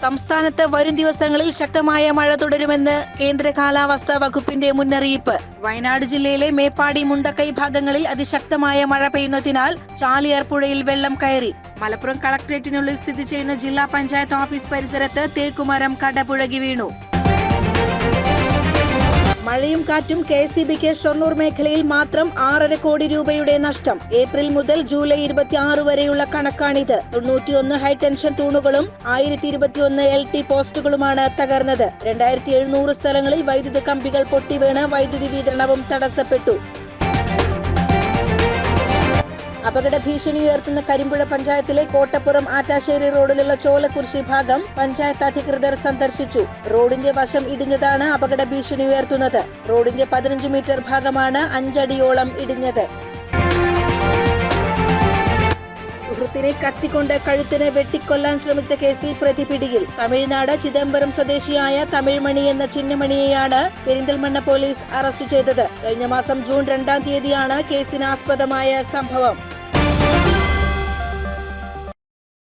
സംസ്ഥാനത്ത് വരും ദിവസങ്ങളിൽ ശക്തമായ മഴ തുടരുമെന്ന് കേന്ദ്ര കാലാവസ്ഥാ വകുപ്പിന്റെ മുന്നറിയിപ്പ്. വയനാട് ജില്ലയിലെ മേപ്പാടി മുണ്ടക്കൈ ഭാഗങ്ങളിൽ അതിശക്തമായ മഴ പെയ്യുന്നതിനാൽ ചാലിയാർ പുഴയിൽ വെള്ളം കയറി. മലപ്പുറം കളക്ടറേറ്റിനുള്ളിൽ സ്ഥിതി ചെയ്യുന്ന ജില്ലാ പഞ്ചായത്ത് ഓഫീസ് പരിസരത്ത് തേക്കുമരം കടപുഴകി വീണു. മഴയും കാറ്റും കെ എസ് ബിക്ക് ഷൊർണൂർ മേഖലയിൽ മാത്രം ആറര കോടി രൂപയുടെ നഷ്ടം. ഏപ്രിൽ മുതൽ ജൂലൈ ഇരുപത്തിയാറ് വരെയുള്ള കണക്കാണിത്. തൊണ്ണൂറ്റിയൊന്ന് ഹൈടെൻഷൻ തൂണുകളും ആയിരത്തി ഇരുപത്തിയൊന്ന് എൽ ടി പോസ്റ്റുകളുമാണ് തകർന്നത്. രണ്ടായിരത്തി എഴുന്നൂറ് സ്ഥലങ്ങളിൽ വൈദ്യുത കമ്പികൾ പൊട്ടിവീണ് വൈദ്യുതി വിതരണവും തടസ്സപ്പെട്ടു. അപകട ഭീഷണി ഉയർത്തുന്ന കരിമ്പുഴ പഞ്ചായത്തിലെ കോട്ടപ്പുറം ആറ്റാശ്ശേരി റോഡിലുള്ള ചോലക്കുരിശി ഭാഗം പഞ്ചായത്ത് അധികൃതർ സന്ദർശിച്ചു. റോഡിന്റെ വശം ഇടിഞ്ഞതാണ് അപകട ഭീഷണി ഉയർത്തുന്നത്. റോഡിന്റെ പതിനഞ്ച് മീറ്റർ ഭാഗമാണ് അഞ്ചടിയോളം ഇടിഞ്ഞത്. സുഹൃത്തിനെ കത്തിക്കൊണ്ട് കഴുത്തിനെ വെട്ടിക്കൊല്ലാൻ ശ്രമിച്ച കേസിൽ പ്രതി പിടിയിൽ. തമിഴ്നാട് ചിദംബരം സ്വദേശിയായ തമിഴ്മണി എന്ന ചിന്നമണിയെയാണ് പെരിന്തൽമണ്ണ പോലീസ് അറസ്റ്റ് ചെയ്തത്. കഴിഞ്ഞ മാസം ജൂൺ രണ്ടാം തീയതിയാണ് കേസിനാസ്പദമായ സംഭവം.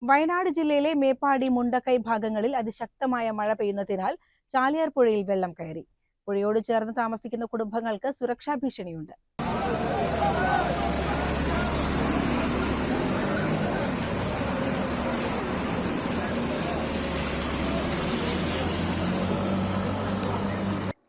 വയനാട് ജില്ലയിലെ മേപ്പാടി മുണ്ടക്കൈ ഭാഗങ്ങളിൽ അതിശക്തമായ മഴ പെയ്യുന്നതിനാൽ ചാലിയാർ പുഴയിൽ വെള്ളം കയറി. പുഴയോട് ചേർന്ന് താമസിക്കുന്ന കുടുംബങ്ങൾക്ക് സുരക്ഷാ ഭീഷണിയുണ്ട്.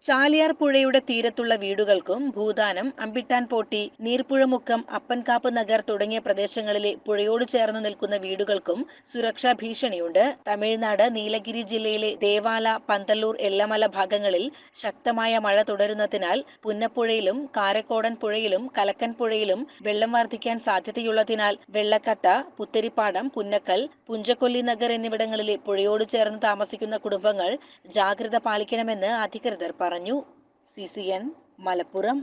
ചാലിയാർ പുഴയുടെ തീരത്തുള്ള വീടുകൾക്കും ഭൂദാനം അമ്പിട്ടാൻ പോട്ടി നീർപ്പുഴമുക്കം അപ്പൻകാപ്പ് നഗർ തുടങ്ങിയ പ്രദേശങ്ങളിലെ പുഴയോട് ചേർന്ന് നിൽക്കുന്ന വീടുകൾക്കും സുരക്ഷാ ഭീഷണിയുണ്ട്. തമിഴ്നാട് നീലഗിരി ജില്ലയിലെ ദേവാല പന്തല്ലൂർ എല്ലമല ഭാഗങ്ങളിൽ ശക്തമായ മഴ തുടരുന്നതിനാൽ പുന്നപ്പുഴയിലും കാരക്കോടൻ പുഴയിലും കലക്കൻ പുഴയിലും വെള്ളം വർദ്ധിക്കാൻ സാധ്യതയുള്ളതിനാൽ വെള്ളക്കട്ട പുത്തരിപ്പാടം പുന്നക്കൽ പുഞ്ചക്കൊല്ലി നഗർ എന്നിവിടങ്ങളിലെ പുഴയോട് ചേർന്ന് താമസിക്കുന്ന കുടുംബങ്ങൾ ജാഗ്രത പാലിക്കണമെന്ന് അധികൃതർ പറഞ്ഞു. C C N Malappuram.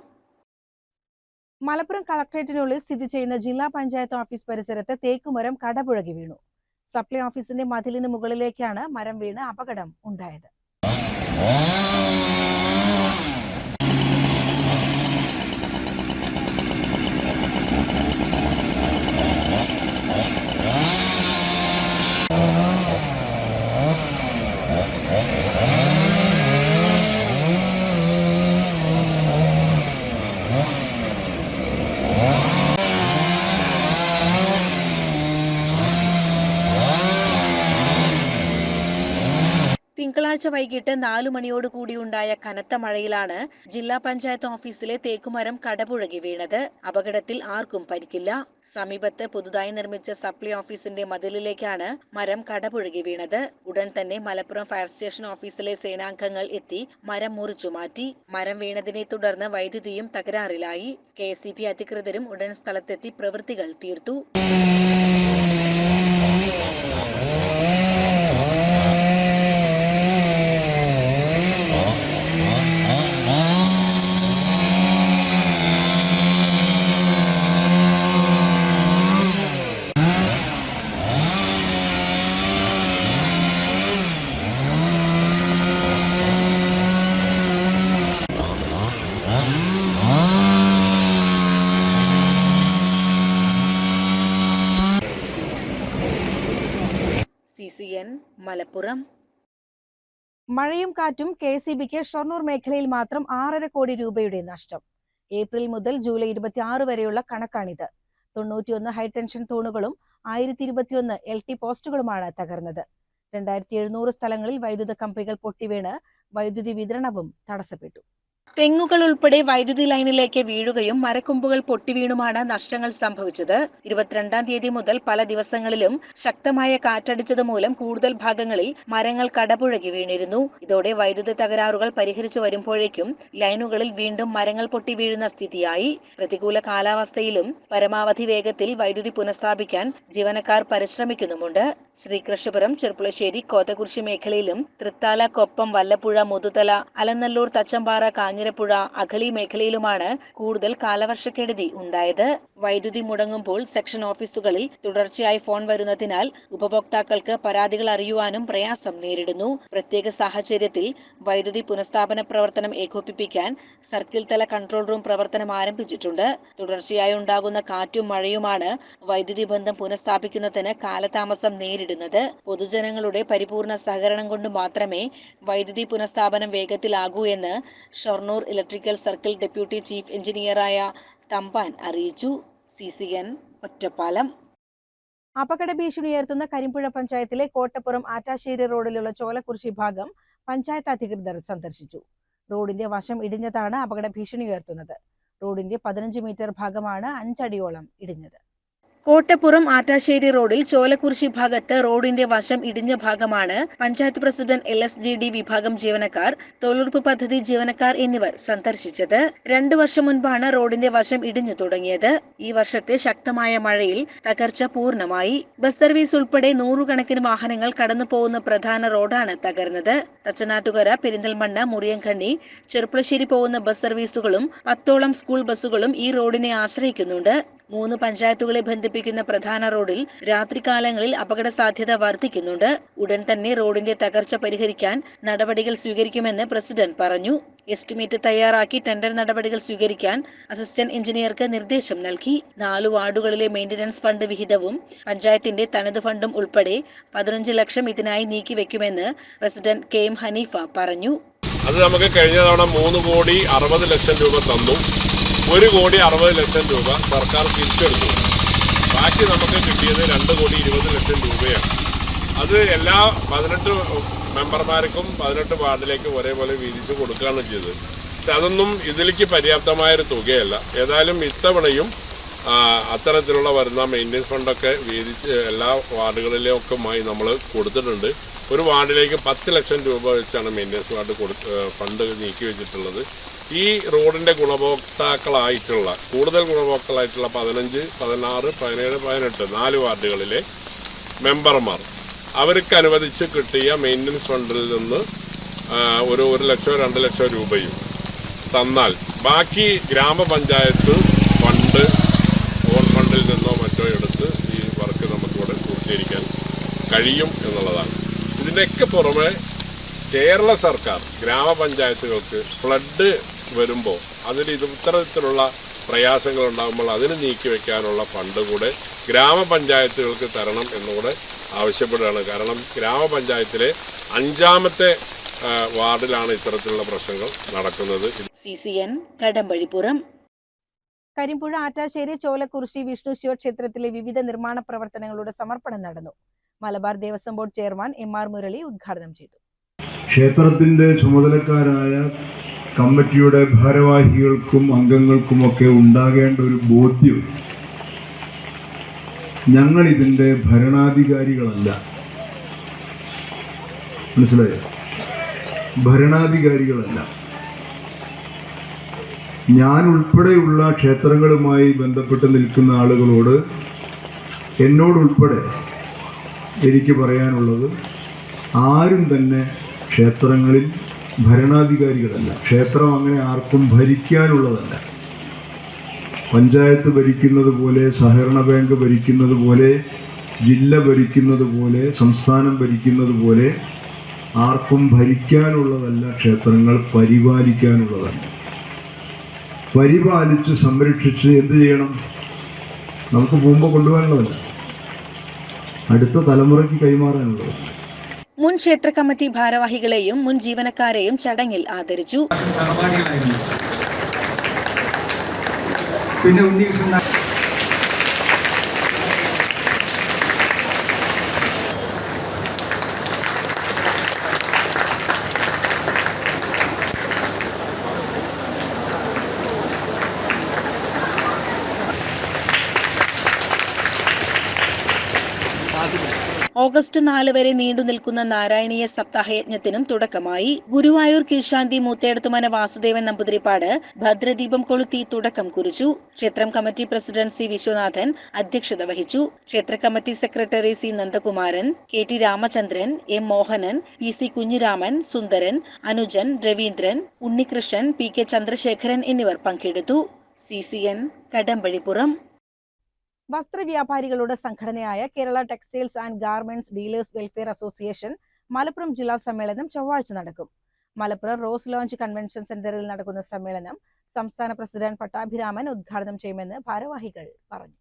Malappuram കളക്ടറേറ്റിനുള്ളിൽ സ്ഥിതി ചെയ്യുന്ന ജില്ലാ പഞ്ചായത്ത് ഓഫീസ് പരിസരത്ത് തേക്കുമരം കടപുഴകി വീണു. സപ്ലൈ ഓഫീസിന്റെ മതിലിന് മുകളിലേക്കാണ് മരം വീണ് അപകടം ഉണ്ടായത്. തിങ്കളാഴ്ച വൈകിട്ട് നാലു മണിയോട് കൂടിയുണ്ടായ കനത്ത മഴയിലാണ് ജില്ലാ പഞ്ചായത്ത് ഓഫീസിലെ തേക്കുമരം കടപുഴകി വീണത്. അപകടത്തിൽ ആർക്കും പരിക്കില്ല. സമീപത്ത് പുതുതായി നിർമ്മിച്ച സപ്ലൈ ഓഫീസിന്റെ മതിലിലേക്കാണ് മരം കടപുഴകി വീണത്. ഉടൻ തന്നെ മലപ്പുറം ഫയർ സ്റ്റേഷൻ ഓഫീസിലെ സേനാംഗങ്ങൾ എത്തി മരം മുറിച്ചു മാറ്റി. മരം വീണതിനെ തുടർന്ന് വൈദ്യുതിയും തകരാറിലായി. കെ അധികൃതരും ഉടൻ സ്ഥലത്തെത്തി പ്രവൃത്തികൾ തീർത്തു സി സി എൻ മലപ്പുറം. മഴയും കാറ്റും കെ സി ബിക്ക് ഷൊർണൂർ മേഖലയിൽ മാത്രം ആറര കോടി രൂപയുടെ നഷ്ടം. ഏപ്രിൽ മുതൽ ജൂലൈ ഇരുപത്തി ആറ് വരെയുള്ള കണക്കാണിത്. തൊണ്ണൂറ്റിയൊന്ന് ഹൈടെൻഷൻ തൂണുകളും ആയിരത്തി ഇരുപത്തിയൊന്ന് എൽ ടി പോസ്റ്റുകളുമാണ് തകർന്നത്. രണ്ടായിരത്തി എഴുന്നൂറ് സ്ഥലങ്ങളിൽ വൈദ്യുത കമ്പികൾ പൊട്ടിവീണ് വൈദ്യുതി വിതരണവും തടസ്സപ്പെട്ടു. തെങ്ങുകൾ ഉൾപ്പെടെ വൈദ്യുതി ലൈനിലേക്ക് വീഴുകയും മരക്കൊമ്പുകൾ പൊട്ടിവീണുമാണ് നഷ്ടങ്ങൾ സംഭവിച്ചത്. ഇരുപത്തിരണ്ടാം തീയതി മുതൽ പല ദിവസങ്ങളിലും ശക്തമായ കാറ്റടിച്ചത് മൂലം കൂടുതൽ ഭാഗങ്ങളിൽ മരങ്ങൾ കടപുഴകി വീണിരുന്നു. ഇതോടെ വൈദ്യുതി തകരാറുകൾ പരിഹരിച്ചു വരുമ്പോഴേക്കും ലൈനുകളിൽ വീണ്ടും മരങ്ങൾ പൊട്ടി വീഴുന്ന സ്ഥിതിയായി. പ്രതികൂല കാലാവസ്ഥയിലും പരമാവധി വേഗത്തിൽ വൈദ്യുതി പുനഃസ്ഥാപിക്കാൻ ജീവനക്കാർ പരിശ്രമിക്കുന്നുമുണ്ട്. ശ്രീകൃഷ്ണപുരം ചെർപ്പുളശ്ശേരി കോതകുറിശി മേഖലയിലും തൃത്താല കൊപ്പം വല്ലപ്പുഴ മുതുതല അലനല്ലൂർ തച്ചമ്പാറ കാഞ്ഞിരപ്പുഴ അഗളി മേഖലയിലുമാണ് കൂടുതൽ കാലവർഷക്കെടുതി ഉണ്ടായത്. വൈദ്യുതി മുടങ്ങുമ്പോൾ സെക്ഷൻ ഓഫീസുകളിൽ തുടർച്ചയായി ഫോൺ വരുന്നതിനാൽ ഉപഭോക്താക്കൾക്ക് പരാതികൾ അറിയുവാനും പ്രയാസം നേരിടുന്നു. പ്രത്യേക സാഹചര്യത്തിൽ വൈദ്യുതി പുനഃസ്ഥാപന പ്രവർത്തനം ഏകോപിപ്പിക്കാൻ സർക്കിൾ തല കൺട്രോൾ റൂം പ്രവർത്തനം ആരംഭിച്ചിട്ടുണ്ട്. തുടർച്ചയായി ഉണ്ടാകുന്ന കാറ്റും മഴയുമാണ് വൈദ്യുതി ബന്ധം പുനഃസ്ഥാപിക്കുന്നതിന് കാലതാമസം നേരിടുന്നത്. പൊതുജനങ്ങളുടെ പരിപൂർണ സഹകരണം കൊണ്ട് മാത്രമേ വൈദ്യുതി പുനഃസ്ഥാപനം വേഗത്തിലാകൂ എന്ന് Shoranur electrical circle deputy chief എഞ്ചിനീയറായ Thampan അറിയിച്ചു. C C N Ottapalam. അപകട ഭീഷണി ഉയർത്തുന്ന കരിമ്പുഴ പഞ്ചായത്തിലെ കോട്ടപ്പുറം ആറ്റാശ്ശേരി റോഡിലുള്ള ചോലക്കുറിശി ഭാഗം പഞ്ചായത്ത് അധികൃതർ സന്ദർശിച്ചു. റോഡിന്റെ വശം ഇടിഞ്ഞതാണ് അപകട ഭീഷണി ഉയർത്തുന്നത്. റോഡിന്റെ പതിനഞ്ച് മീറ്റർ ഭാഗമാണ് അഞ്ചടിയോളം ഇടിഞ്ഞത്. കോട്ടപ്പുറം ആറ്റാശ്ശേരി റോഡിൽ ചോലക്കുറിശി ഭാഗത്ത് റോഡിന്റെ വശം ഇടിഞ്ഞ ഭാഗമാണ് panchayat president L S G D വിഭാഗം ജീവനക്കാർ തൊഴിലുറപ്പ് പദ്ധതി ജീവനക്കാർ എന്നിവർ സന്ദർശിച്ചത്. രണ്ടു വർഷം മുൻപാണ് റോഡിന്റെ വശം ഇടിഞ്ഞു തുടങ്ങിയത്. ഈ വർഷത്തെ ശക്തമായ മഴയിൽ തകർച്ച പൂർണമായി. ബസ് സർവീസ് ഉൾപ്പെടെ നൂറുകണക്കിന് വാഹനങ്ങൾ കടന്നു പോകുന്ന പ്രധാന റോഡാണ് തകർന്നത്. തച്ചനാട്ടുകര പെരിന്തൽമണ്ണ മുറിയങ്കണ്ണി ചെറുപ്പുളശ്ശേരി പോകുന്ന ബസ് സർവീസുകളും പത്തോളം സ്കൂൾ ബസ്സുകളും ഈ റോഡിനെ ആശ്രയിക്കുന്നുണ്ട്. മൂന്ന് പഞ്ചായത്തുകളെ ബന്ധിപ്പിക്കുന്ന പ്രധാന റോഡിൽ രാത്രികാലങ്ങളിൽ അപകട സാധ്യത വർദ്ധിക്കുന്നുണ്ട്. ഉടൻ തന്നെ റോഡിന്റെ തകർച്ച പരിഹരിക്കാൻ നടപടികൾ സ്വീകരിക്കുമെന്ന് പ്രസിഡന്റ് പറഞ്ഞു. എസ്റ്റിമേറ്റ് തയ്യാറാക്കി ടെൻഡർ നടപടികൾ സ്വീകരിക്കാൻ അസിസ്റ്റന്റ് എഞ്ചിനീയർക്ക് നിർദ്ദേശം നൽകി. നാലു വാർഡുകളിലെ മെയിന്റനൻസ് ഫണ്ട് വിഹിതവും പഞ്ചായത്തിന്റെ തനതു ഫണ്ടും ഉൾപ്പെടെ പതിനഞ്ച് ലക്ഷം ഇതിനായി നീക്കിവെക്കുമെന്ന് പ്രസിഡന്റ് കെ എം ഹനീഫ പറഞ്ഞു. അത് നമുക്ക് കഴിഞ്ഞ തവണ മൂന്ന് കോടി അറുപത് ലക്ഷം രൂപ തന്നു. ഒരു കോടി അറുപത് ലക്ഷം രൂപ സർക്കാർ തിരിച്ചെടുത്തു. ബാക്കി നമുക്ക് കിട്ടിയത് രണ്ട് കോടി ഇരുപത് ലക്ഷം രൂപയാണ്. അത് എല്ലാ പതിനെട്ട് മെമ്പർമാർക്കും പതിനെട്ട് വാർഡിലേക്ക് ഒരേപോലെ വീതിച്ച് കൊടുക്കുകയാണ് ചെയ്തത്. പക്ഷെ അതൊന്നും ഇതിലേക്ക് പര്യാപ്തമായൊരു തുകയല്ല. ഏതായാലും ഇത്തവണയും അത്തരത്തിലുള്ള വരുന്ന മെയിന്റെനൻസ് ഫണ്ടൊക്കെ വീതിച്ച് എല്ലാ വാർഡുകളിലേക്കുമായി നമ്മൾ കൊടുത്തിട്ടുണ്ട്. ഒരു വാർഡിലേക്ക് പത്ത് ലക്ഷം രൂപ വെച്ചാണ് മെയിന്റനൻസ് വാർഡ് കൊടു ഫണ്ട് നീക്കി വെച്ചിട്ടുള്ളത്. ഈ റോഡിന്റെ ഗുണഭോക്താക്കളായിട്ടുള്ള കൂടുതൽ ഗുണഭോക്താക്കളായിട്ടുള്ള പതിനഞ്ച് പതിനാറ് പതിനേഴ് പതിനെട്ട് നാല് വാർഡുകളിലെ മെമ്പർമാർ അവർക്ക് അനുവദിച്ച് കിട്ടിയ മെയിന്റനൻസ് ഫണ്ടിൽ നിന്ന് ഒരു ഒരു ലക്ഷമോ രണ്ട് ലക്ഷമോ രൂപയും തന്നാൽ ബാക്കി ഗ്രാമപഞ്ചായത്ത് ഫണ്ട് ഓൺ ഫണ്ടിൽ നിന്നോ മറ്റോ എടുത്ത് ഈ വർക്ക് നമുക്കിവിടെ പൂർത്തീകരിക്കാൻ കഴിയും എന്നുള്ളതാണ്. ഇതിനൊക്കെ പുറമെ കേരള സർക്കാർ ഗ്രാമപഞ്ചായത്തുകൾക്ക് ഫ്ലഡ് വരുമ്പോൾ അതിൽ ഇത് ഇത്തരത്തിലുള്ള പ്രയാസങ്ങൾ ഉണ്ടാകുമ്പോൾ അതിന് നീക്കി വെക്കാനുള്ള ഫണ്ട് കൂടെ ഗ്രാമപഞ്ചായത്തുകൾക്ക് തരണം എന്നുകൂടെ ആവശ്യപ്പെടുകയാണ്. കാരണം ഗ്രാമപഞ്ചായത്തിലെ അഞ്ചാമത്തെ വാർഡിലാണ് ഇത്തരത്തിലുള്ള പ്രശ്നങ്ങൾ നടക്കുന്നത്. C C N Kadampazhipuram. Karimpuzha Attassery Cholakkurissi Vishnu ശിവക്ഷേത്രത്തിലെ വിവിധ നിർമ്മാണ പ്രവർത്തനങ്ങളുടെ സമർപ്പണം നടന്നു. Malabar Devaswom board chairman M R Murali ഉദ്ഘാടനം ചെയ്തു. ക്ഷേത്രത്തിന്റെ ചുമതലക്കാരായ കമ്മിറ്റിയുടെ ഭാരവാഹികൾക്കും അംഗങ്ങൾക്കുമൊക്കെ ഉണ്ടാകേണ്ട ഒരു ബോധ്യം ഞങ്ങൾ ഇതിന്റെ ഭരണാധികാരികളല്ല. മനസ്സിലായോ? ഭരണാധികാരികളല്ല. ഞാൻ ഉൾപ്പെടെയുള്ള ക്ഷേത്രങ്ങളുമായി ബന്ധപ്പെട്ട് നിൽക്കുന്ന ആളുകളോട് എന്നോടുൾപ്പെടെ എനിക്ക് പറയാനുള്ളത് ആരും തന്നെ ക്ഷേത്രങ്ങളിൽ ഭരണാധികാരികളല്ല. ക്ഷേത്രം അങ്ങനെ ആർക്കും ഭരിക്കാനുള്ളതല്ല. പഞ്ചായത്ത് ഭരിക്കുന്നത് പോലെ സഹകരണ ബാങ്ക് ഭരിക്കുന്നത് പോലെ ജില്ല ഭരിക്കുന്നത് പോലെ സംസ്ഥാനം ഭരിക്കുന്നത് പോലെ ആർക്കും ഭരിക്കാനുള്ളതല്ല ക്ഷേത്രങ്ങൾ പരിപാലിക്കാനുള്ളതല്ല. പരിപാലിച്ച് സംരക്ഷിച്ച് എന്ത് ചെയ്യണം? നമുക്ക് പോകുമ്പോൾ കൊണ്ടുപോകാനുള്ളതല്ല അടുത്ത തലമുറയ്ക്ക് കൈമാറാനുള്ളത് മുൻ ക്ഷേത്ര കമ്മിറ്റി ഭാരവാഹികളെയും മുൻ ജീവനക്കാരെയും ചടങ്ങിൽ ആദരിച്ചു പിന്നെ ഉണ്ണികൃഷ്ണൻ ഓഗസ്റ്റ് നാല് വരെ നീണ്ടു നിൽക്കുന്ന നാരായണീയ സപ്താഹയജ്ഞത്തിനും തുടക്കമായി. ഗുരുവായൂർ കീഴ്ശാന്തി മൂത്തേടത്തുമന വാസുദേവൻ നമ്പൂതിരിപ്പാട് ഭദ്രദീപം കൊളുത്തി തുടക്കം കുറിച്ചു. ക്ഷേത്രം കമ്മിറ്റി പ്രസിഡന്റ് സി വിശ്വനാഥൻ അധ്യക്ഷത വഹിച്ചു. ക്ഷേത്ര committee secretary C Nandakumaran K T Ramachandran M Mohanan P C Kunhiraman Sundaran Anujan Raveendran Unnikrishnan P K Chandrasekharan എന്നിവർ പങ്കെടുത്തു. C C N Kadampazhipuram. വസ്ത്രവ്യാപാരികളുടെ സംഘടനയായ Kerala textiles and garments dealers welfare association Malappuram ജില്ലാ സമ്മേളനം ചൊവ്വാഴ്ച നടക്കും. Malappuram rose launch convention സെന്ററിൽ നടക്കുന്ന സമ്മേളനം സംസ്ഥാന പ്രസിഡന്റ് പട്ടാഭിരാമൻ ഉദ്ഘാടനം ചെയ്യുമെന്ന് ഭാരവാഹികൾ പറഞ്ഞു.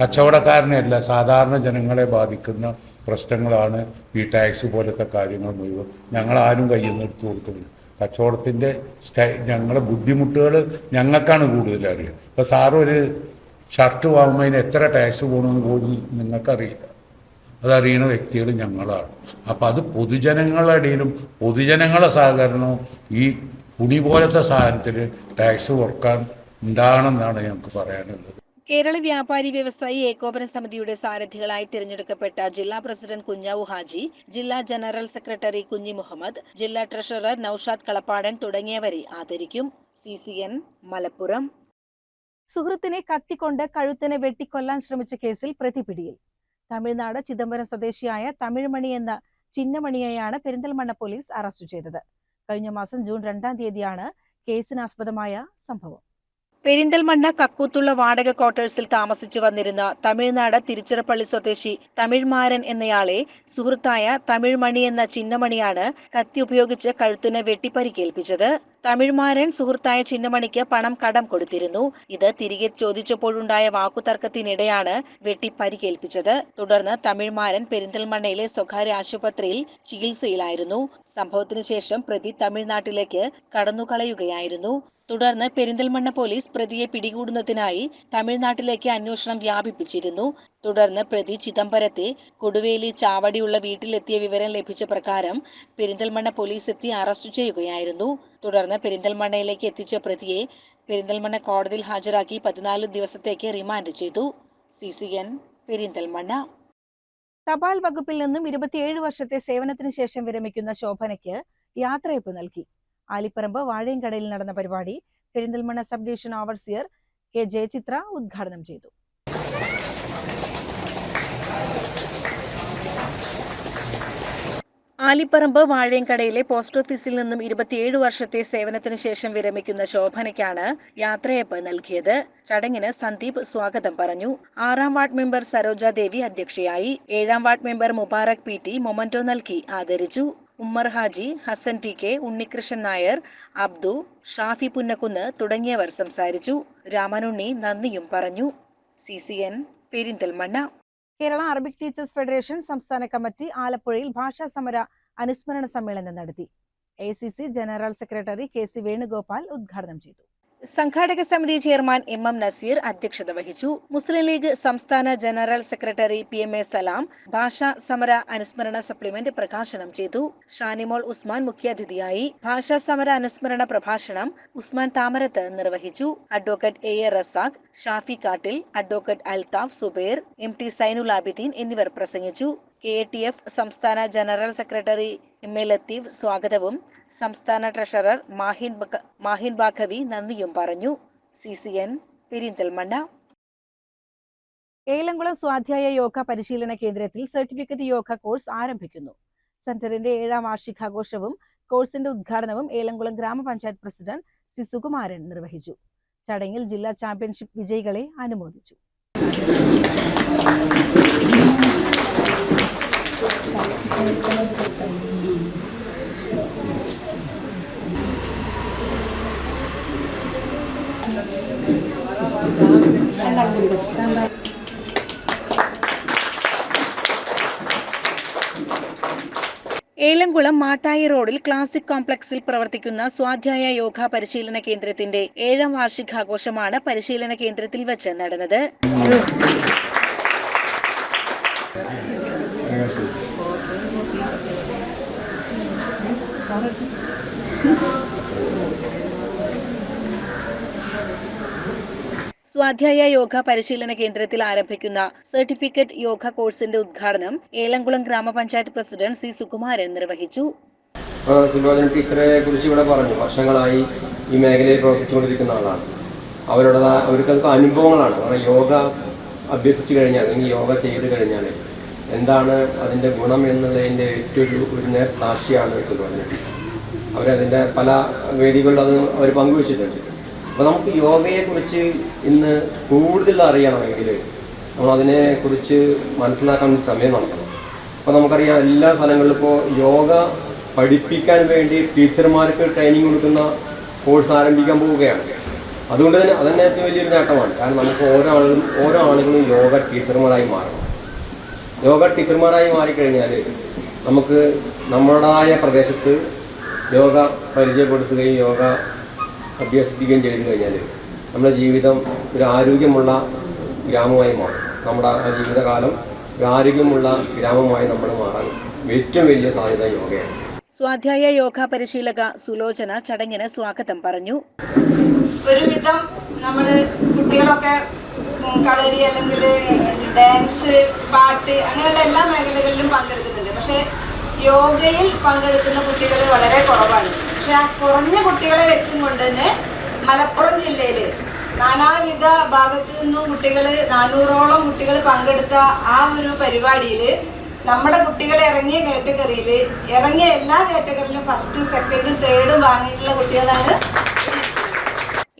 കച്ചവടക്കാരനെയല്ല സാധാരണ ജനങ്ങളെ ബാധിക്കുന്ന പ്രശ്നങ്ങളാണ് ഈ ടാക്സ് പോലത്തെ കാര്യങ്ങൾ മുഴുവൻ. ഞങ്ങൾ ആരും കയ്യിൽ നിന്ന് എടുത്തു കൊടുക്കുന്നില്ല. കച്ചവടത്തിന്റെ സ്റ്റൈ ഞങ്ങളെ ബുദ്ധിമുട്ടുകൾ ഞങ്ങൾക്കാണ് കൂടുതൽ അറിയുക ഇപ്പോൾ സാറ് ഒരു ഷർട്ട് വാങ്ങുന്നതിന് എത്ര ടാക്സ് പോകണമെന്ന് പോലും നിങ്ങൾക്കറിയില്ല. അതറിയുന്ന വ്യക്തികൾ ഞങ്ങളാണ്. അപ്പം അത് പൊതുജനങ്ങളുടെ ഇടയിലും പൊതുജനങ്ങളുടെ സഹകരണവും ഈ കുടി പോലത്തെ സാധനത്തിൽ ടാക്സ് കുറയ്ക്കാൻ ഉണ്ടാകണമെന്നാണ് ഞങ്ങൾക്ക് പറയാനുള്ളത്. കേരള വ്യാപാരി വ്യവസായി ഏകോപന സമിതിയുടെ സാരഥികളായി തിരഞ്ഞെടുക്കപ്പെട്ട ജില്ലാ പ്രസിഡന്റ് കുഞ്ഞാവു ഹാജി ജില്ലാ ജനറൽ സെക്രട്ടറി കുഞ്ഞി മുഹമ്മദ് ജില്ലാ ട്രഷറർ നൌഷാദ് കളപ്പാടൻ തുടങ്ങിയവരെ ആദരിക്കും. സി മലപ്പുറം. സുഹൃത്തിനെ കത്തിക്കൊണ്ട് കഴുത്തിനെ വെട്ടിക്കൊല്ലാൻ ശ്രമിച്ച കേസിൽ പ്രതി പിടിയിൽ തമിഴ്നാട് ചിദംബരം സ്വദേശിയായ തമിഴ്മണി എന്ന ചിന്നമണിയെയാണ് പെരിന്തൽമണ്ണ പോലീസ് അറസ്റ്റ് ചെയ്തത്. കഴിഞ്ഞ മാസം ജൂൺ രണ്ടാം തീയതിയാണ് കേസിനാസ്പദമായ സംഭവം. പെരിന്തൽമണ്ണ കക്കൂത്തുള്ള വാടക ക്വാർട്ടേഴ്സിൽ താമസിച്ചു വന്നിരുന്ന തമിഴ്നാട് തിരുച്ചിറപ്പള്ളി സ്വദേശി തമിഴ്മാരൻ എന്നയാളെ സുഹൃത്തായ തമിഴ്മണി എന്ന ചിന്നമണിയാണ് കത്തി ഉപയോഗിച്ച് കഴുത്തിന് വെട്ടിപ്പരിക്കേൽപ്പിച്ചത്. തമിഴ്മാരൻ സുഹൃത്തായ ചിന്നമണിക്ക് പണം കടം കൊടുത്തിരുന്നു. ഇത് തിരികെ ചോദിച്ചപ്പോഴുണ്ടായ വാക്കുതർക്കത്തിനിടെയാണ് വെട്ടി പരിക്കേൽപ്പിച്ചത്. തുടർന്ന് തമിഴ്മാരൻ പെരിന്തൽമണ്ണയിലെ സ്വകാര്യ ആശുപത്രിയിൽ ചികിത്സയിലായിരുന്നു. സംഭവത്തിനു ശേഷം പ്രതി തമിഴ്നാട്ടിലേക്ക് കടന്നുകളയുകയായിരുന്നു. തുടർന്ന് പെരിന്തൽമണ്ണ പോലീസ് പ്രതിയെ പിടികൂടുന്നതിനായി തമിഴ്നാട്ടിലേക്ക് അന്വേഷണം വ്യാപിപ്പിച്ചിരുന്നു. തുടർന്ന് പ്രതി ചിദംബരത്തെ കൊടുവേലി ചാവടിയുള്ള വീട്ടിലെത്തിയ വിവരം ലഭിച്ച പ്രകാരം പെരിന്തൽമണ്ണ പോലീസ് എത്തി അറസ്റ്റ് ചെയ്യുകയായിരുന്നു. തുടർന്ന് പെരിന്തൽമണ്ണയിലേക്ക് എത്തിച്ച പ്രതിയെ പെരിന്തൽമണ്ണ കോടതിയിൽ ഹാജരാക്കി പതിനാല് ദിവസത്തേക്ക് റിമാൻഡ് ചെയ്തു. C C N Perinthalmanna. തപാൽ വകുപ്പിൽ നിന്നും ഇരുപത്തിയേഴ് വർഷത്തെ സേവനത്തിന് ശേഷം വിരമിക്കുന്ന ശോഭനയ്ക്ക് യാത്രയപ്പ് നൽകി. ആലിപ്പറമ്പ് വാഴയങ്കടയിൽ നടന്ന പരിപാടി Perinthalmanna sub division overseer K Jayachithra ഉദ്ഘാടനം ചെയ്തു. ആലിപ്പറമ്പ് വാഴയങ്കടയിലെ പോസ്റ്റ് ഓഫീസിൽ നിന്നും ഇരുപത്തിയേഴ് വർഷത്തെ സേവനത്തിന് ശേഷം വിരമിക്കുന്ന ശോഭനയ്ക്കാണ് യാത്രയപ്പ് നൽകിയത്. ചടങ്ങിന് സന്ദീപ് സ്വാഗതം പറഞ്ഞു. ആറാം വാർഡ് മെമ്പർ സരോജ ദേവി അധ്യക്ഷയായി. ഏഴാം ward member Mubarak P T memento നൽകി ആദരിച്ചു. ഉമ്മർ ഹാജി ഹസൻ ടി കെ ഉണ്ണികൃഷ്ണൻ നായർ അബ്ദു ഷാഫി പുന്നക്കുന്ന് തുടങ്ങിയവർ സംസാരിച്ചു. രാമനുണ്ണി നന്ദിയും പറഞ്ഞു. C C N Perinthalmanna. Kerala Arabic teachers federation സംസ്ഥാന കമ്മിറ്റി ആലപ്പുഴയിൽ ഭാഷാ സമര അനുസ്മരണ സമ്മേളനം നടത്തി. A general secretary K C Venugopal ഉദ്ഘാടനം ചെയ്തു. സംഘാടക സമിതി ചെയർമാൻ എം എം നസീർ അധ്യക്ഷത വഹിച്ചു. മുസ്ലിം ലീഗ് സംസ്ഥാന general secretary P M A Salam ഭാഷാ സമര അനുസ്മരണ സപ്ലിമെന്റ് പ്രകാശനം ചെയ്തു. ഷാനിമോൾ ഉസ്മാൻ മുഖ്യാതിഥിയായി ഭാഷാ സമര അനുസ്മരണ പ്രഭാഷണം ഉസ്മാൻ താമരത്ത് നിർവഹിച്ചു. Advocate A A Razak Shafi Kattil advocate Althaf Zubair M T Zainul Abideen എന്നിവർ പ്രസംഗിച്ചു. കെ ടി എഫ് സംസ്ഥാന general secretary M A Latheef സ്വാഗതവും. സംസ്ഥാന ട്രഷറർ മാഹിൻ മാഹിൻ ബാഖവി നന്ദിയും പറഞ്ഞു. C C N Perinthalmanna. Elamkulam സ്വാധ്യായ യോഗ പരിശീലന കേന്ദ്രത്തിൽ സർട്ടിഫിക്കറ്റ് യോഗ കോഴ്സ് ആരംഭിക്കുന്നു. സെന്ററിന്റെ ഏഴാം വാർഷികാഘോഷവും കോഴ്സിന്റെ ഉദ്ഘാടനവും ഏലംകുളം ഗ്രാമപഞ്ചായത്ത് പ്രസിഡന്റ് സി സുകുമാരൻ നിർവഹിച്ചു. ചടങ്ങിൽ ജില്ലാ ചാമ്പ്യൻഷിപ്പ് വിജയികളെ അനുമോദിച്ചു. ഏലംകുളം മാട്ടായി റോഡിൽ ക്ലാസിക് കോംപ്ലക്സിൽ പ്രവർത്തിക്കുന്ന സ്വാധ്യായ യോഗ പരിശീലന കേന്ദ്രത്തിന്റെ ഏഴാം വാർഷികാഘോഷമാണ് പരിശീലന കേന്ദ്രത്തിൽ വെച്ച് നടന്നത്. സ്വാധ്യായ യോഗ പരിശീലന കേന്ദ്രത്തിൽ ആരംഭിക്കുന്ന സർട്ടിഫിക്കറ്റ് യോഗ കോഴ്സിന്റെ ഉദ്ഘാടനം ഏലംകുളം ഗ്രാമപഞ്ചായത്ത് പ്രസിഡന്റ് സി സുകുമാരൻ നിർവഹിച്ചു. സുലോചന ടീച്ചറെ കുറിച്ച് ഇവിടെ പറഞ്ഞു. വർഷങ്ങളായി ഈ മേഖലയിൽ പ്രവർത്തിച്ചുകൊണ്ടിരിക്കുന്ന ആളാണ്. അവരുടെ അവർക്കതൊക്കെ അനുഭവങ്ങളാണ്. കാരണം യോഗ അഭ്യസിച്ചു കഴിഞ്ഞാൽ അല്ലെങ്കിൽ യോഗ ചെയ്ത് കഴിഞ്ഞാൽ എന്താണ് അതിന്റെ ഗുണം എന്നുള്ളതിന്റെ ഏറ്റവും ഒരു നേർ സാക്ഷിയാണ് സുലോചന ടീച്ചർ. അവരതിന്റെ പല വേദികളിലും അത് അവർ പങ്കുവച്ചിട്ടുണ്ട്. അപ്പോൾ നമുക്ക് യോഗയെക്കുറിച്ച് ഇന്ന് കൂടുതൽ അറിയണമെങ്കിൽ നമ്മൾ അതിനെക്കുറിച്ച് മനസ്സിലാക്കാൻ സമയം നടത്തണം അപ്പോൾ നമുക്കറിയാം എല്ലാ സ്ഥലങ്ങളിലും ഇപ്പോൾ യോഗ പഠിപ്പിക്കാൻ വേണ്ടി ടീച്ചർമാർക്ക് ട്രെയിനിങ് കൊടുക്കുന്ന കോഴ്സ് ആരംഭിക്കാൻ പോവുകയാണ്. അതുകൊണ്ട് തന്നെ അതന്നെ ഏറ്റവും വലിയൊരു നേട്ടമാണ്. കാരണം നമുക്ക് ഓരോ ആളുകളും ഓരോ ആളുകളും യോഗ ടീച്ചർമാരായി മാറണം. യോഗ ടീച്ചർമാരായി മാറിക്കഴിഞ്ഞാൽ നമുക്ക് നമ്മുടേതായ പ്രദേശത്ത് യോഗ പരിചയപ്പെടുത്തുകയും യോഗ അഭ്യസിപ്പിക്കുകയും ചെയ്തു കഴിഞ്ഞാൽ നമ്മുടെ ജീവിതം ഒരു ആരോഗ്യമുള്ള ഗ്രാമമായി മാറും. നമ്മുടെ ആ ജീവിതകാലം ഒരു ആരോഗ്യമുള്ള ഗ്രാമമായി നമ്മൾ മാറാൻ ഏറ്റവും വലിയ സാധ്യത യോഗയാണ്. സ്വാധ്യായ യോഗ പരിശീലക സുലോചന ചടങ്ങിന് സ്വാഗതം പറഞ്ഞു. ഒരുവിധം നമ്മൾ കുട്ടികളൊക്കെ കളരി അല്ലെങ്കിൽ ഡാൻസ് പാട്ട് അങ്ങനെയുള്ള എല്ലാ മേഖലകളിലും പങ്കെടുക്കുന്നുണ്ട് പക്ഷേ യോഗയിൽ പങ്കെടുക്കുന്ന കുട്ടികൾ വളരെ കുറവാണ്. പക്ഷെ ആ കുറഞ്ഞ കുട്ടികളെ വെച്ചും കൊണ്ട് തന്നെ മലപ്പുറം ജില്ലയിൽ നാനാവിധ ഭാഗത്തു നിന്നും കുട്ടികൾ നാനൂറോളം കുട്ടികൾ പങ്കെടുത്ത ആ ഒരു പരിപാടിയിൽ നമ്മുടെ കുട്ടികൾ ഇറങ്ങിയ കാറ്റഗറിയിൽ ഇറങ്ങിയ എല്ലാ കാറ്റഗറിയിലും ഫസ്റ്റും സെക്കൻഡും തേർഡും വാങ്ങിയിട്ടുള്ള കുട്ടികളാണ്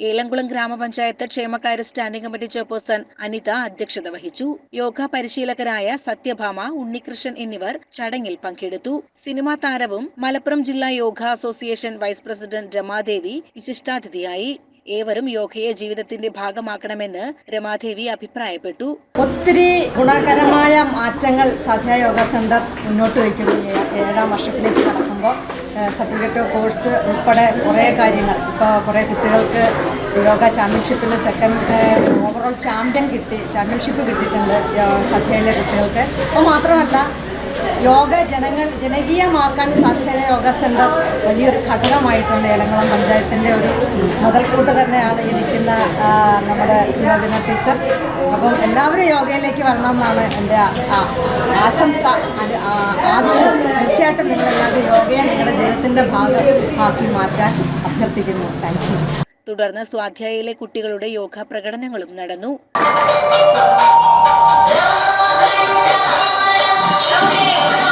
ഏലംകുളം ഗ്രാമപഞ്ചായത്ത് ക്ഷേമകാര്യ സ്റ്റാൻഡിംഗ് കമ്മിറ്റി ചെയർപേഴ്സൺ അനിത അധ്യക്ഷത വഹിച്ചു. യോഗ പരിശീലകരായ സത്യഭാമ ഉണ്ണികൃഷ്ണൻ എന്നിവർ ചടങ്ങിൽ പങ്കെടുത്തു. സിനിമാ താരവും മലപ്പുറം ജില്ലാ yoga association vice president Ramadevi വിശിഷ്ടാതിഥിയായി. ഏവരും യോഗയെ ജീവിതത്തിന്റെ ഭാഗമാക്കണമെന്ന് രമാദേവി അഭിപ്രായപ്പെട്ടു. ഒത്തിരി ഗുണകരമായ മാറ്റങ്ങൾ സാധ്യ യോഗ സെന്റർ മുന്നോട്ട് വയ്ക്കുന്നു. ഏഴാം വർഷത്തിലേക്ക് കടക്കുമ്പോൾ സർട്ടിഫിക്കറ്റ് കോഴ്സ് ഉൾപ്പെടെ കുറേ കാര്യങ്ങൾ. ഇപ്പോൾ കുറേ കുട്ടികൾക്ക് യോഗ ചാമ്പ്യൻഷിപ്പിൽ സെക്കൻഡ് ഓവറോൾ ചാമ്പ്യൻ കിട്ടി ചാമ്പ്യൻഷിപ്പ് കിട്ടിയിട്ടുണ്ട് സദ്യയിലെ കുട്ടികൾക്ക്. അപ്പോൾ മാത്രമല്ല യോഗ ജനങ്ങൾ ജനകീയമാക്കാൻ സാധ്യത യോഗ സെന്റർ വലിയൊരു ഘടകമായിട്ടുണ്ട് ഏലംകുളം പഞ്ചായത്തിന്റെ ഒരു മുതൽക്കൂട്ട് തന്നെയാണ് ഈ നിൽക്കുന്ന നമ്മുടെ സുയോജന ടീച്ചർ അപ്പം എല്ലാവരും യോഗയിലേക്ക് വരണം എന്നാണ് എന്റെ ആശംസ ആവശ്യം. തീർച്ചയായിട്ടും നിങ്ങളെല്ലാവരും യോഗയെ നിങ്ങളുടെ ജീവിതത്തിന്റെ ഭാഗമാക്കി മാറ്റാൻ അഭ്യർത്ഥിക്കുന്നു. താങ്ക് തുടർന്ന് സ്വാധ്യായയിലെ കുട്ടികളുടെ യോഗ പ്രകടനങ്ങളും നടന്നു. ഇതാ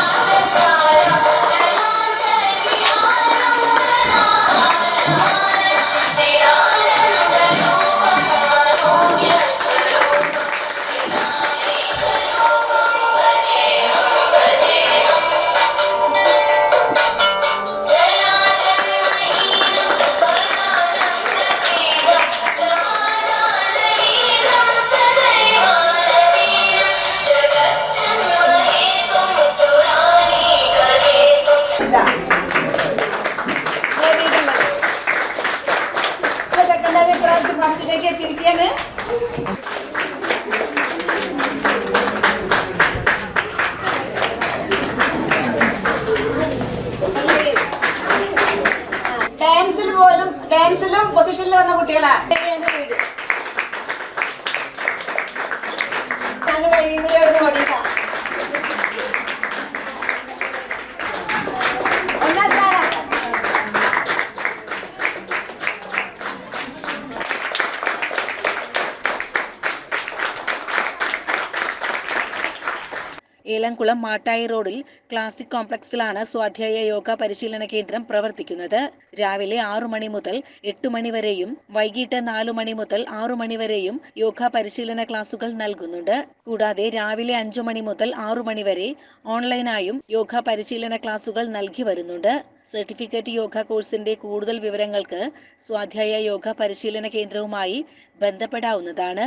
ഏലംകുളം മാട്ടായി റോഡിൽ ക്ലാസിക് കോംപ്ലക്സിലാണ് സ്വാധ്യായ യോഗ പരിശീലന കേന്ദ്രം പ്രവർത്തിക്കുന്നത്. രാവിലെ ആറു മണി മുതൽ എട്ട് മണിവരെയും വൈകിട്ട് നാലു മണി മുതൽ ആറു മണിവരെയും യോഗ പരിശീലന ക്ലാസുകൾ നൽകുന്നുണ്ട്. കൂടാതെ രാവിലെ അഞ്ചു മണി മുതൽ ആറു മണിവരെ ഓൺലൈനായും യോഗ പരിശീലന ക്ലാസുകൾ നൽകി വരുന്നുണ്ട്. സർട്ടിഫിക്കറ്റ് യോഗ കോഴ്സിന്റെ കൂടുതൽ വിവരങ്ങൾക്ക് സ്വാധ്യായ യോഗ പരിശീലന കേന്ദ്രവുമായി ബന്ധപ്പെടാവുന്നതാണ്.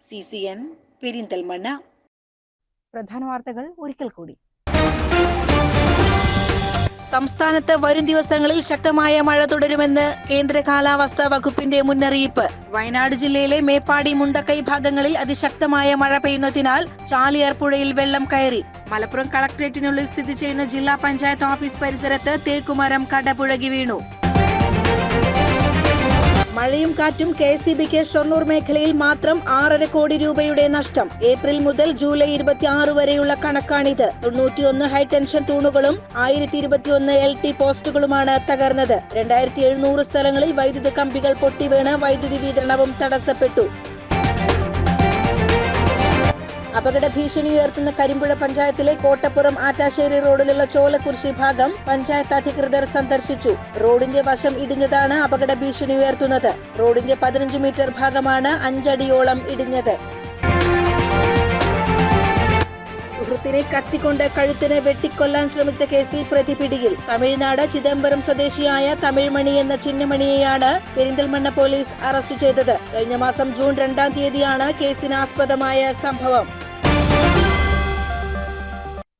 C C N Perinthalmanna. പ്രധാന വാർത്തകൾ ഒരിക്കൽ കൂടി. സംസ്ഥാനത്ത് വരും ദിവസങ്ങളിൽ ശക്തമായ മഴ തുടരുമെന്ന് കേന്ദ്ര കാലാവസ്ഥാ വകുപ്പിന്റെ മുന്നറിയിപ്പ്. വയനാട് ജില്ലയിലെ മേപ്പാടി മുണ്ടക്കൈ ഭാഗങ്ങളിൽ അതിശക്തമായ മഴ പെയ്യുന്നതിനാൽ ചാലിയാർ പുഴയിൽ വെള്ളം കയറി. മലപ്പുറം കളക്ടറേറ്റിനുള്ളിൽ സ്ഥിതി ചെയ്യുന്ന ജില്ലാ പഞ്ചായത്ത് ഓഫീസ് പരിസരത്ത് തേക്കുമരം കടപുഴകി വീണു. മഴയും കാറ്റും കെ എസ് ബിക്ക് ഷൊർണൂർ മേഖലയിൽ മാത്രം ആറര കോടി രൂപയുടെ നഷ്ടം. ഏപ്രിൽ മുതൽ ജൂലൈ ഇരുപത്തിയാറ് വരെയുള്ള കണക്കാണിത്. തൊണ്ണൂറ്റിയൊന്ന് ഹൈടെൻഷൻ തൂണുകളും ആയിരത്തി ഇരുപത്തിയൊന്ന് എൽ ടി പോസ്റ്റുകളുമാണ് തകർന്നത്. രണ്ടായിരത്തി എഴുന്നൂറ് സ്ഥലങ്ങളിൽ വൈദ്യുത കമ്പികൾ പൊട്ടിവീണ് വൈദ്യുതി വിതരണവും തടസ്സപ്പെട്ടു. അപകട ഭീഷണി ഉയർത്തുന്ന കരിമ്പുഴ പഞ്ചായത്തിലെ കോട്ടപ്പുറം ആറ്റാശ്ശേരി റോഡിലുള്ള ചോലക്കുരിശി ഭാഗം പഞ്ചായത്ത് അധികൃതർ സന്ദർശിച്ചു. റോഡിന്റെ വശം ഇടിഞ്ഞതാണ് അപകട ഭീഷണി ഉയർത്തുന്നത്. റോഡിന്റെ പതിനഞ്ച് മീറ്റർ ഭാഗമാണ് അഞ്ചടിയോളം ഇടിഞ്ഞത്. സുഹൃത്തിനെ കത്തിക്കൊണ്ട് കഴുത്തിനെ വെട്ടിക്കൊല്ലാൻ ശ്രമിച്ച കേസിൽ പ്രതി പിടിയിൽ. തമിഴ്നാട് ചിദംബരം സ്വദേശിയായ തമിഴ്മണി എന്ന ചിന്നമണിയെയാണ് പെരിന്തൽമണ്ണ പോലീസ് അറസ്റ്റ് ചെയ്തത്. കഴിഞ്ഞ മാസം ജൂൺ രണ്ടാം തീയതിയാണ് കേസിനാസ്പദമായ സംഭവം.